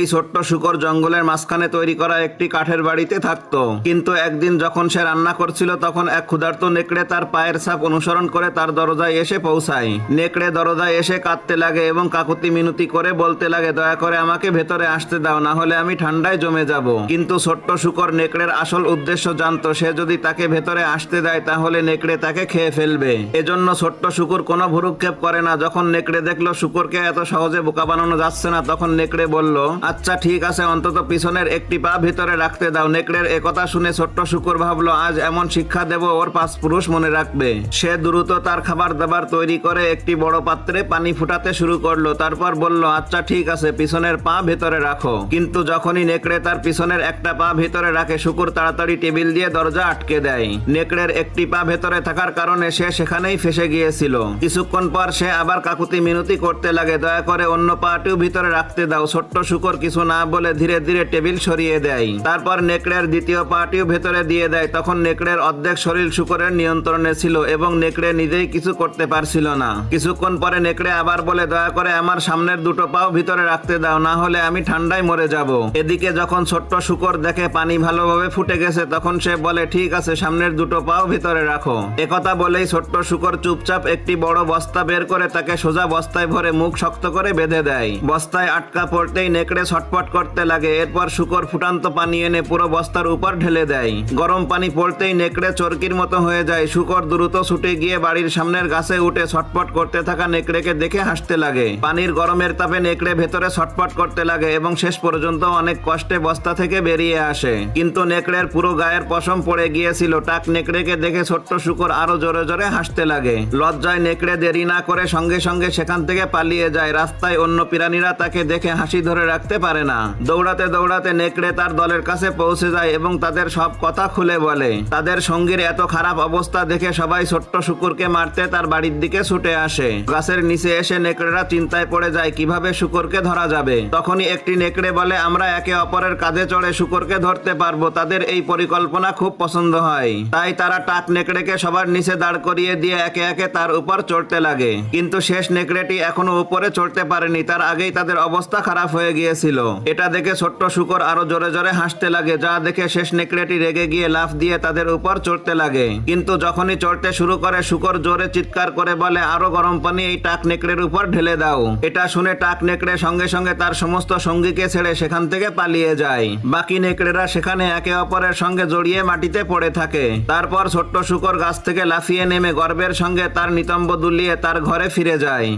এই ছোট্ট শুকর জঙ্গলের মাঝখানে তৈরি করা একটি কাঠের বাড়িতে থাকতো। কিন্তু একদিন যখন সে রান্না করছিল, তখন এক ক্ষুধার্ত নেকড়ে তার পায়ের ছাপ অনুসরণ করে তার দরজায় এসে পৌঁছায়। নেকড়ে দরজায় এসে কাঁদতে লাগে এবং কাকুতি মিনতি করে বলতে লাগে, দয়া করে আমাকে ভেতরে আসতে দাও, না হলে আমি ঠান্ডায় জমে যাব। কিন্তু ছোট্ট শুকর নেকড়ের আসল উদ্দেশ্য জানতো, সে যদি তাকে ভেতরে আসতে দেয়, তাহলে নেকড়ে তাকে খেয়ে ফেলবে। এজন্য ছোট্ট শুকুর কোনো ভুরুক্ষেপ করে না। যখন নেকড়ে দেখল শুকুরকে এত সহজে বোকা বানানো যাচ্ছে না, তখন নেকড়ে বলল আচ্ছা ঠিক আছে, অন্তত পিছনের একটি পা ভিতরে রাখতে দাও। নেকড়ের একথা শুনে ছোট্ট শুকুর ভাবলো, আজ এমন শিক্ষা দেব, ওর পাঁচ পুরুষ মনে রাখবে। সে দ্রুত তার খাবার দাবার তৈরি করে একটি বড় পাত্রে পানি ফুটাতে শুরু করল। তারপর বলল আচ্ছা ঠিক আছে, পিছনের পা ভেতরে রাখো। কিন্তু যখনই নেকড়ে তার পিছনের একটা পা ভেতরে রাখে, শুকুর তাড়াতাড়ি টেবিল দিয়ে দরজা আটকে দেয়। নেকড়ের একটি পা ভেতরে থাকার কারণে সে সেখানেই ফেসে গিয়েছিল। কিছুক্ষণ পর সে আবার কাকুতি মিনতি করতে লাগে, দয়া করে অন্য পাটিও ভিতরে রাখতে দাও। ছোট্ট শুকর কিছু না বলে ধীরে ধীরে টেবিল সরিয়ে দেয়। তারপর নেকড়ের দ্বিতীয় পাটিও ভেতরে দিয়ে দেয়। তখন নেকড়ের অর্ধেক শরীর শুকরের নিয়ন্ত্রণে ছিল এবং নেকড়ে নিজেই কিছু করতে পারছিল না। কিছুক্ষণ পরে নেকড়ে আবার বলে, দয়া করে আমার সামনের দুটো পাও ভিতরে রাখতে দাও, না হলে আমি ঠান্ডায় মরে যাব। এদিকে যখন ছোট্ট শুকর দেখে পানি ভালোভাবে ফুটে গেছে, তখন সে বলে, ঠিক আছে, সামনের দুটো পাও ভিতরে রাখো। একথা বলেই ছোট্ট শুকর চুপচাপ একটি বড় বস্তা বের করে তাকে সোজা বস্তায় ভরে মুখ শক্ত করে বেঁধে দেয়। বস্তায় আটকা পড়তেই নেকড়ে ছটপট করতে লাগে, এরপর শুকর ফুটান্ত পানি এনে পুরো বস্তার উপর ঢেলে দেয়। গরম পানি পড়তেই নেকড়ে চরকির মতো হয়ে যায়। শুকর দ্রুত ছুটে গিয়ে বাড়ির সামনের গাছে উঠে ছটপট করতে থাকা নেকড়েকে দেখে হাসতে লাগে। পানির গরমের তাপে নেকড়ে ভেতরে ছটপট করতে লাগে এবং শেষ পর্যন্ত অনেক কষ্টে বস্তা থেকে বেরিয়ে আসে। কিন্তু নেকড়ের পুরো গায়ের পশম পড়ে গিয়েছিল। টাক নেকড়েকে দেখে ছোট্ট শুকর আরও জোরে জোরে হাসতে লাগে। লজ্জায় নেকড়ে দেরি না করে সঙ্গে সঙ্গে সেখান থেকে পালিয়ে যায়। রাস্তায় অন্য প্রাণীরা তাকে দেখে হাসি ধরে রাখতে পারে না। দৌড়াতে দৌড়াতে নেকড়ে তার দলের কাছে পৌঁছে যায় এবং তাদের সব কথা খুলে বলে। তাদের সঙ্গীর এত খারাপ অবস্থা দেখে সবাই ছোট্ট শুকুরকে মারতে তার বাড়ির দিকে ছুটে আসে। গাছের নিচে এসে নেকড়েরা চিন্তায় পড়ে যায়, কীভাবে শুকরকে ধরা যাবে? তখনই একটি নেকড়ে বলে, আমরা একে অপরের কাঁধে চড়ে শুকরকে ধরতে পারব, তাদের এই পরিকল্পনা খুব পছন্দ হয়। তাই তারা টাক নেকড়েকে সবার নিচে দাঁড় করিয়ে দিয়ে একে একে তার উপর চড়তে লাগে। কিন্তু শেষ নেকড়েটি এখনও উপরে চড়তে পারেনি, তার আগেই তাদের অবস্থা খারাপ হয়ে গিয়েছিল। এটা দেখে ছোট্ট শুকর আরও জোরে জোরে হাসতে লাগে, যা দেখে শেষ নেকড়েটি রেগে গিয়ে লাফ দিয়ে তাদের উপর চড়তে লাগে। কিন্তু যখনই চড়তে শুরু করে, শুকর জোরে চিৎকার করে বলে, আরও গরম পানি এই টাক নেকড়ের উপর ঢেলে দাও। এটা শুনে টাক নেকড়ে সঙ্গে সঙ্গে তার সমস্ত সঙ্গীকে ছেড়ে সেখান থেকে পালিয়ে যায়। বাকি নেকড়েরা সেখানে একে অপরের সঙ্গে জড়িয়ে মাটিতে পড়ে থাকে। তারপর ছোট্ট শুকর গাছ থেকে লাফিয়ে নেমে গর্বের সঙ্গে তার নিতম্ব দুলিয়ে তার ঘরে ফিরে যায়।